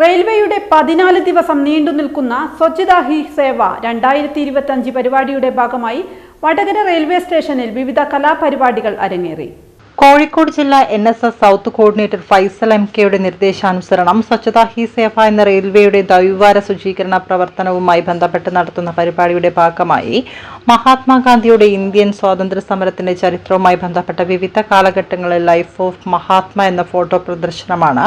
റെയിൽവേയുടെ പതിനാല് ദിവസം നീണ്ടു നിൽക്കുന്ന സ്വച്ഛതാ ഹി സേവ രണ്ടായിരത്തി ഇരുപത്തി അഞ്ച് പരിപാടിയുടെ ഭാഗമായി വടകര റെയിൽവേ സ്റ്റേഷനിൽ വിവിധ കലാപരിപാടികൾ അരങ്ങേറി. കോഴിക്കോട് ജില്ല N S S south coordinator Faisal M കെയുടെ നിർദ്ദേശാനുസരണം സ്വച്ഛതാ ഹി സേവ എന്ന റെയിൽവേയുടെ ദ്വൈവാര ശുചീകരണ പ്രവർത്തനവുമായി ബന്ധപ്പെട്ട് നടത്തുന്ന പരിപാടിയുടെ ഭാഗമായി മഹാത്മാഗാന്ധിയുടെ ഇന്ത്യൻ സ്വാതന്ത്ര്യ സമരത്തിന്റെ ചരിത്രവുമായി ബന്ധപ്പെട്ട വിവിധ കാലഘട്ടങ്ങളിൽ ലൈഫ് ഓഫ് മഹാത്മ എന്ന photo പ്രദർശനമാണ്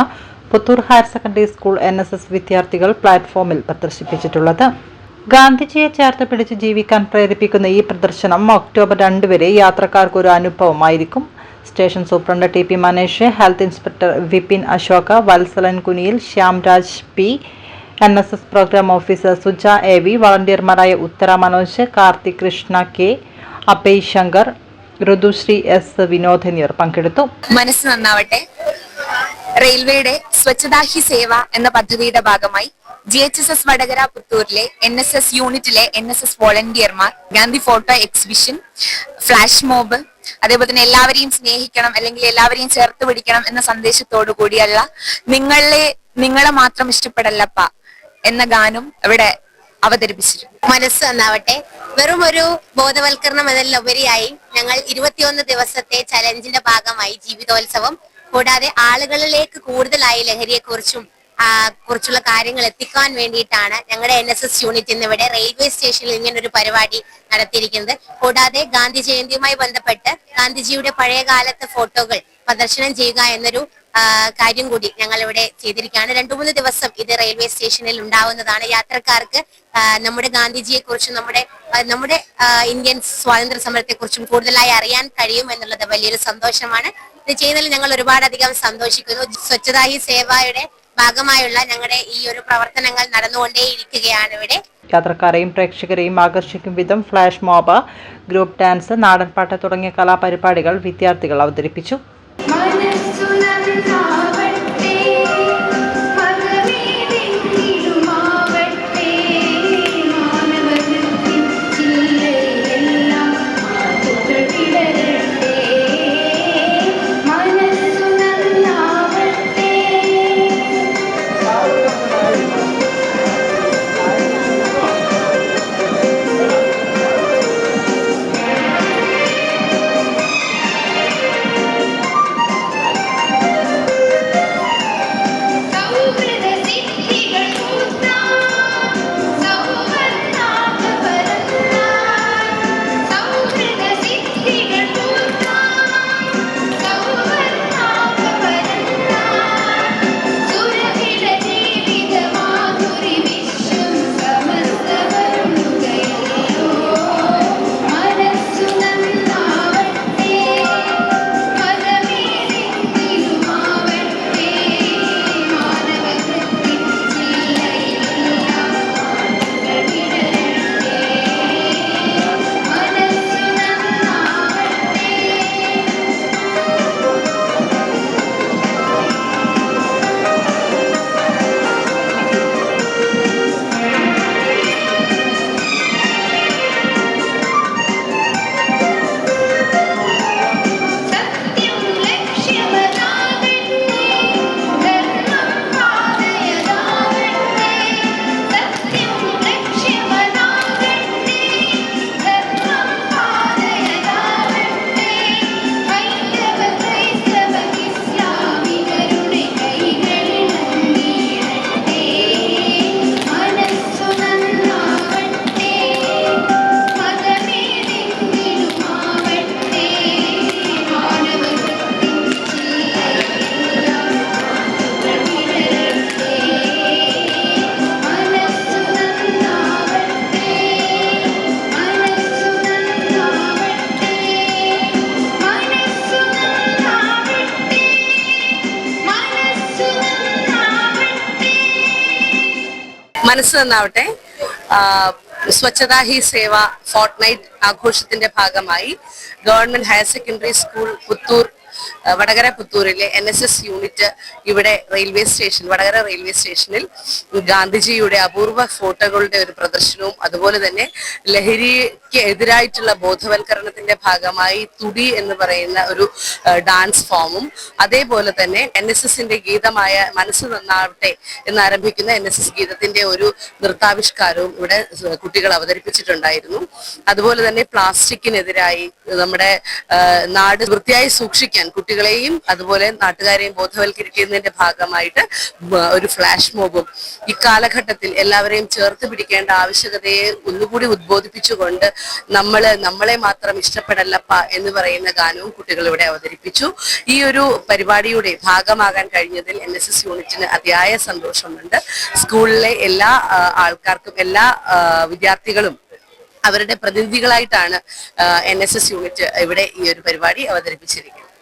Puthur higher secondary school N S S വിദ്യാർത്ഥികൾ പ്ലാറ്റ്ഫോമിൽ പ്രദർശിപ്പിച്ചിട്ടുള്ളത്. ഗാന്ധിജിയെ ചേർത്ത് പിടിച്ച് ജീവിക്കാൻ പ്രേരിപ്പിക്കുന്ന ഈ പ്രദർശനം ഒക്ടോബർ രണ്ട് വരെ യാത്രക്കാർക്ക് ഒരു അനുഭവമായിരിക്കും. Station superintendent T P Manesh health inspector Vipin Ashoka Vatsalan Kuniyil Shyamraj P N S S program officer Suja A V വളണ്ടിയർമാരായ Uthara Manoj Karthik Krishna K Abhay Shankar ഋതുശ്രീ S Vinod എന്നിവർ പങ്കെടുത്തു. മനസ്സ് നന്നാവട്ടെ. റെയിൽവേയുടെ സ്വച്ഛതാ ഹി സേവ എന്ന പദ്ധതിയുടെ ഭാഗമായി G H S S Vadakara പുത്തൂരിലെ N S S യൂണിറ്റിലെ N S S വോളണ്ടിയർമാർ Gandhi photo exhibition flash mob അതേപോലെ തന്നെ എല്ലാവരെയും സ്നേഹിക്കണം അല്ലെങ്കിൽ എല്ലാവരെയും ചേർത്ത് പിടിക്കണം എന്ന സന്ദേശത്തോടു കൂടിയല്ല നിങ്ങളെ നിങ്ങളെ മാത്രം ഇഷ്ടപ്പെടല്ലപ്പ എന്ന ഗാനം ഇവിടെ അവതരിപ്പിച്ചിരുന്നു. മനസ്സ് എന്നാവട്ടെ വെറും ഒരു ബോധവൽക്കരണം എന്നതിലുപരിയായി ഞങ്ങൾ ഇരുപത്തിയൊന്ന് ദിവസത്തെ ചലഞ്ചിന്റെ ഭാഗമായി ജീവിതോത്സവം കൂടാതെ ആളുകളിലേക്ക് കൂടുതലായി ലഹരിയെക്കുറിച്ചും കുറിച്ചും കുറിച്ചുള്ള കാര്യങ്ങൾ എത്തിക്കാൻ വേണ്ടിയിട്ടാണ് ഞങ്ങളുടെ എൻ എസ് എസ് യൂണിറ്റ് ഇന്ന് ഇവിടെ റെയിൽവേ സ്റ്റേഷനിൽ ഇങ്ങനെ ഒരു പരിപാടി നടത്തിയിരിക്കുന്നത്. കൂടാതെ ഗാന്ധി ജയന്തിയുമായി ബന്ധപ്പെട്ട് ഗാന്ധിജിയുടെ പഴയ കാലത്തെ ഫോട്ടോകൾ പ്രദർശനം ചെയ്യുക എന്നൊരു കാര്യം കൂടി ഞങ്ങൾ ഇവിടെ ചെയ്തിരിക്കുകയാണ്. രണ്ടു മൂന്ന് ദിവസം ഇത് റെയിൽവേ സ്റ്റേഷനിൽ ഉണ്ടാവുന്നതാണ്. യാത്രക്കാർക്ക് നമ്മുടെ ഗാന്ധിജിയെ കുറിച്ചും നമ്മുടെ നമ്മുടെ ഇന്ത്യൻ സ്വാതന്ത്ര്യ സമരത്തെ കുറിച്ചും കൂടുതലായി അറിയാൻ കഴിയും എന്നുള്ളത് വലിയൊരു സന്തോഷമാണ്. ഇത് ചെയ്യുന്നതിൽ ഞങ്ങൾ ഒരുപാടധികം സന്തോഷിക്കുന്നു. സ്വച്ഛതാ ഹി സേവയുടെ ഭാഗമായുള്ള ഞങ്ങളുടെ ഈ ഒരു പ്രവർത്തനങ്ങൾ നടന്നുകൊണ്ടേയിരിക്കുകയാണ് ഇവിടെ. യാത്രക്കാരെയും പ്രേക്ഷകരെയും ആകർഷിക്കും വിധം ഫ്ലാഷ് മോബ് ഗ്രൂപ്പ് ഡാൻസ് നാടൻപാട്ട് തുടങ്ങിയ കലാപരിപാടികൾ വിദ്യാർത്ഥികൾ അവതരിപ്പിച്ചു. മനസ്സു മനസ്സ് നന്നാവട്ടെ. സ്വച്ഛതാ ഹി സേവ ഫോർട്ട് നൈറ്റ് ആഘോഷത്തിന്റെ ഭാഗമായി government higher secondary school Puthur Vadakara പുത്തൂരിലെ N S S unit ഇവിടെ റെയിൽവേ സ്റ്റേഷൻ വടകര റെയിൽവേ സ്റ്റേഷനിൽ ഗാന്ധിജിയുടെ അപൂർവ ഫോട്ടോകളുടെ ഒരു പ്രദർശനവും അതുപോലെ തന്നെ ലഹരിക്ക് എതിരായിട്ടുള്ള ബോധവൽക്കരണത്തിന്റെ ഭാഗമായി തുടി എന്ന് പറയുന്ന ഒരു ഡാൻസ് ഫോമും അതേപോലെ തന്നെ എൻ എസ് എസിന്റെ ഗീതമായ മനസ്സ് നന്നാവട്ടെ എന്നാരംഭിക്കുന്ന എൻ എസ് എസ് ഗീതത്തിന്റെ ഒരു നൃത്താവിഷ്കാരവും ഇവിടെ കുട്ടികൾ അവതരിപ്പിച്ചിട്ടുണ്ടായിരുന്നു. അതുപോലെ തന്നെ പ്ലാസ്റ്റിക്കിനെതിരായി നമ്മുടെ നാട് വൃത്തിയായി സൂക്ഷിക്കാൻ കുട്ടികളെയും അതുപോലെ നാട്ടുകാരെയും ബോധവൽക്കരിക്കുന്നതിന്റെ ഭാഗമായിട്ട് ഒരു ഫ്ലാഷ് മോബും ഇക്കാലഘട്ടത്തിൽ എല്ലാവരെയും ചേർത്ത് പിടിക്കേണ്ട ആവശ്യകതയെ ഒന്നുകൂടി ഉദ്ബോധിപ്പിച്ചുകൊണ്ട് നമ്മൾ നമ്മളെ മാത്രം ഇഷ്ടപ്പെടല്ലപ്പ എന്ന് പറയുന്ന ഗാനവും കുട്ടികൾ ഇവിടെ അവതരിപ്പിച്ചു. ഈ ഒരു പരിപാടിയുടെ ഭാഗമാകാൻ കഴിഞ്ഞതിൽ എൻ എസ് എസ് യൂണിറ്റിന് അതിയായ സന്തോഷമുണ്ട്. സ്കൂളിലെ എല്ലാ ആൾക്കാർക്കും എല്ലാ വിദ്യാർത്ഥികളും അവരുടെ പ്രതിനിധികളായിട്ടാണ് എൻ എസ് എസ് യൂണിറ്റ് ഇവിടെ ഈ ഒരു പരിപാടി അവതരിപ്പിച്ചിരിക്കുന്നത്.